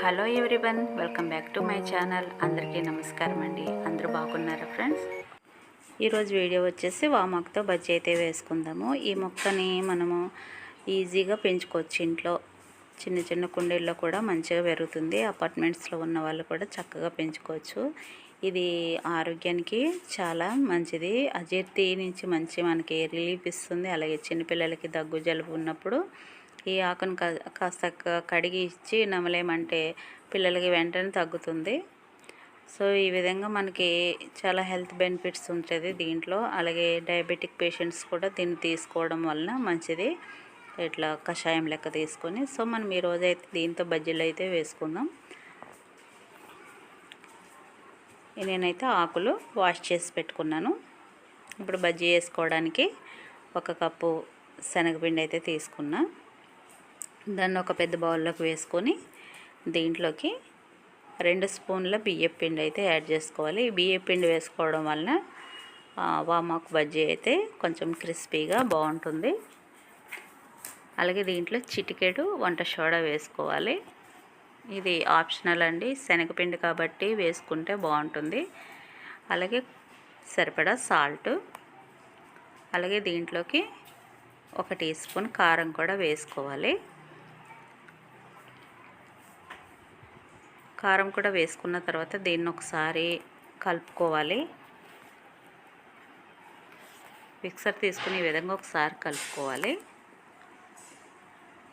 Hello everyone welcome back to my channel. అందరికీ నమస్కారం అండి. అందరూ బాగున్నారా ఫ్రెండ్స్? ఈరోజు వీడియో వచ్చేసి వామాకుతో బజ్జీ అయితే వేసుకుందాము. ఈ మొక్కని మనము ఈజీగా పెంచుకోవచ్చు ఇంట్లో. చిన్న చిన్న కుండీల్లో కూడా మంచిగా పెరుగుతుంది. అపార్ట్మెంట్స్లో ఉన్న వాళ్ళు కూడా చక్కగా పెంచుకోవచ్చు. ఇది ఆరోగ్యానికి చాలా మంచిది. అజీర్తి నుంచి మంచి మనకి రిలీఫ్ ఇస్తుంది. అలాగే చిన్నపిల్లలకి దగ్గు జలుబు ఉన్నప్పుడు ఈ ఆకును కాస్త కడిగి ఇచ్చి నమలేమంటే పిల్లలకి వెంటనే తగ్గుతుంది. సో ఈ విధంగా మనకి చాలా హెల్త్ బెనిఫిట్స్ ఉంటుంది దీంట్లో. అలాగే డయాబెటిక్ పేషెంట్స్ కూడా దీన్ని తీసుకోవడం వలన మంచిది. ఇట్లా కషాయం లెక్క తీసుకొని. సో మనం ఈరోజు అయితే దీంతో బజ్జీలు అయితే వేసుకుందాం. నేనైతే ఆకులు వాష్ చేసి పెట్టుకున్నాను. ఇప్పుడు బజ్జీ వేసుకోవడానికి ఒక కప్పు శనగపిండి అయితే తీసుకున్నా. దాన్ని ఒక పెద్ద బౌల్లోకి వేసుకొని దీంట్లోకి రెండు స్పూన్ల బియ్యం పిండి అయితే యాడ్ చేసుకోవాలి. బియ్యం పిండి వేసుకోవడం వలన వామాకు బజ్జీ అయితే కొంచెం క్రిస్పీగా బాగుంటుంది. అలాగే దీంట్లో చిటికెడు వంట సోడా వేసుకోవాలి. ఇది ఆప్షనల్ అండి. శనగపిండి కాబట్టి వేసుకుంటే బాగుంటుంది. అలాగే సరిపడా సాల్ట్. అలాగే దీంట్లోకి ఒక టీ స్పూన్ కారం కూడా వేసుకోవాలి. కారం కూడా వేసుకున్న తర్వాత దీన్ని ఒకసారి కలుపుకోవాలి. మిక్సర్ తీసుకుని ఈ విధంగా ఒకసారి కలుపుకోవాలి.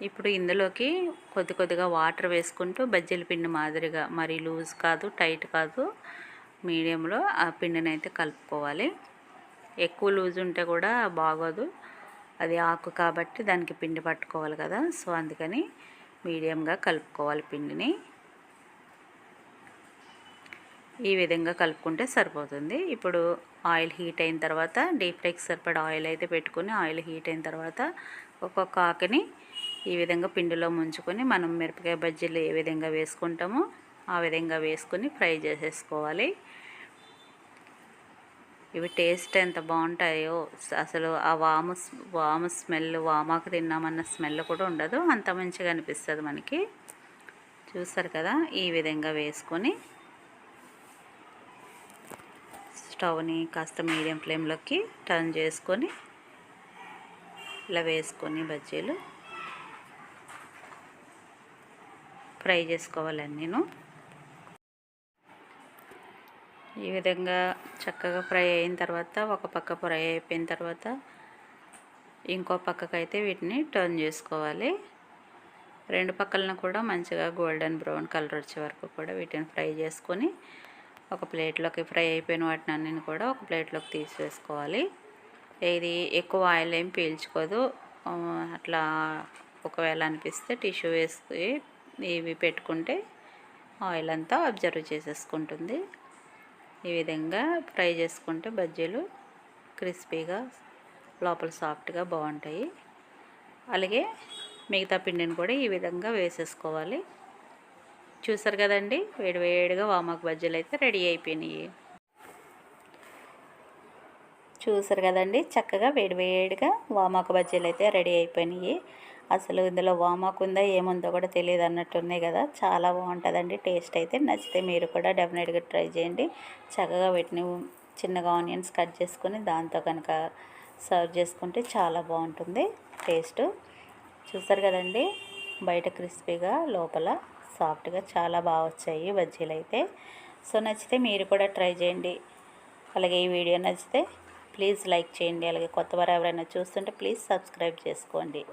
ఇప్పుడు ఇందులోకి కొద్ది కొద్దిగా వాటర్ వేసుకుంటూ బజ్జీల పిండి మాదిరిగా మరి లూజ్ కాదు టైట్ కాదు మీడియంలో ఆ పిండిని అయితే కలుపుకోవాలి. ఎక్కువ లూజ్ ఉంటే కూడా బాగోదు. అది ఆకు కాబట్టి దానికి పిండి పట్టుకోవాలి కదా. సో అందుకని మీడియంగా కలుపుకోవాలి పిండిని. ఈ విధంగా కలుపుకుంటే సరిపోతుంది. ఇప్పుడు ఆయిల్ హీట్ అయిన తర్వాత డీప్ ఫ్రైకి సరిపడా ఆయిల్ అయితే పెట్టుకుని ఆయిల్ హీట్ అయిన తర్వాత ఒక్కొక్క ఆకుని ఈ విధంగా పిండిలో ముంచుకొని మనం మిరపకాయ బజ్జీలు ఏ విధంగా వేసుకుంటామో ఆ విధంగా వేసుకొని ఫ్రై చేసేసుకోవాలి. ఇవి టేస్ట్ ఎంత బాగుంటాయో అసలు ఆ వాము వాము స్మెల్ వామాకు తిన్నామన్న స్మెల్ కూడా ఉండదు. అంత మంచిగా అనిపిస్తుంది మనకి. చూస్తారు కదా? ఈ విధంగా వేసుకొని స్టవ్ని కాస్త మీడియం ఫ్లేమ్లోకి టర్న్ చేసుకొని ఇలా వేసుకొని బజ్జీలు ఫ్రై చేసుకోవాలండి నేను. ఈ విధంగా చక్కగా ఫ్రై అయిన తర్వాత ఒక పక్క ఫ్రై అయిపోయిన తర్వాత ఇంకో పక్కకైతే వీటిని టర్న్ చేసుకోవాలి. రెండు పక్కలను కూడా మంచిగా గోల్డెన్ బ్రౌన్ కలర్ వచ్చే వరకు కూడా వీటిని ఫ్రై చేసుకొని ఒక ప్లేట్లోకి ఫ్రై అయిపోయిన వాటిని అన్నీ కూడా ఒక ప్లేట్లోకి తీసేసుకోవాలి. ఇది ఎక్కువ ఆయిల్ ఏం పీల్చుకోదు. అట్లా ఒకవేళ అనిపిస్తే టిష్యూ వేసి ఇవి పెట్టుకుంటే ఆయిల్ అంతా అబ్జర్వ్ చేసేసుకుంటుంది. ఈ విధంగా ఫ్రై చేసుకుంటే బజ్జీలు క్రిస్పీగా లోపల సాఫ్ట్గా బాగుంటాయి. అలాగే మిగతా పిండిని కూడా ఈ విధంగా వేసేసుకోవాలి. చూసారు కదండి? వేడివేడిగా వామాకు బజ్జీలు అయితే రెడీ అయిపోయినాయి. చూసారు కదండి? చక్కగా వేడివేడిగా వామాకు బజ్జీలు అయితే రెడీ అయిపోయినాయి. అసలు ఇందులో వామాకు ఉందా ఏముందో కూడా తెలియదు అన్నట్టున్నాయి కదా? చాలా బాగుంటుందండి. టేస్ట్ అయితే నచ్చితే మీరు కూడా డెఫినెట్గా ట్రై చేయండి. చక్కగా వీటిని చిన్నగా ఆనియన్స్ కట్ చేసుకొని దాంతో కనుక సర్వ్ చేసుకుంటే చాలా బాగుంటుంది. టేస్ట్. చూసారు కదండి? బయట క్రిస్పీగా లోపల సాఫ్ట్గా చాలా బాగా వచ్చాయి బజ్జీలు అయితే. సో నచ్చితే మీరు కూడా ట్రై చేయండి. అలాగే ఈ వీడియో నచ్చితే ప్లీజ్ లైక్ చేయండి. అలాగే కొత్త వారు ఎవరైనా చూస్తుంటే ప్లీజ్ సబ్స్క్రైబ్ చేసుకోండి.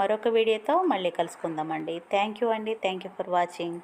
మరొక వీడియోతో మళ్ళీ కలుసుకుందామండి. థ్యాంక్ యూ అండి. Thank you for watching.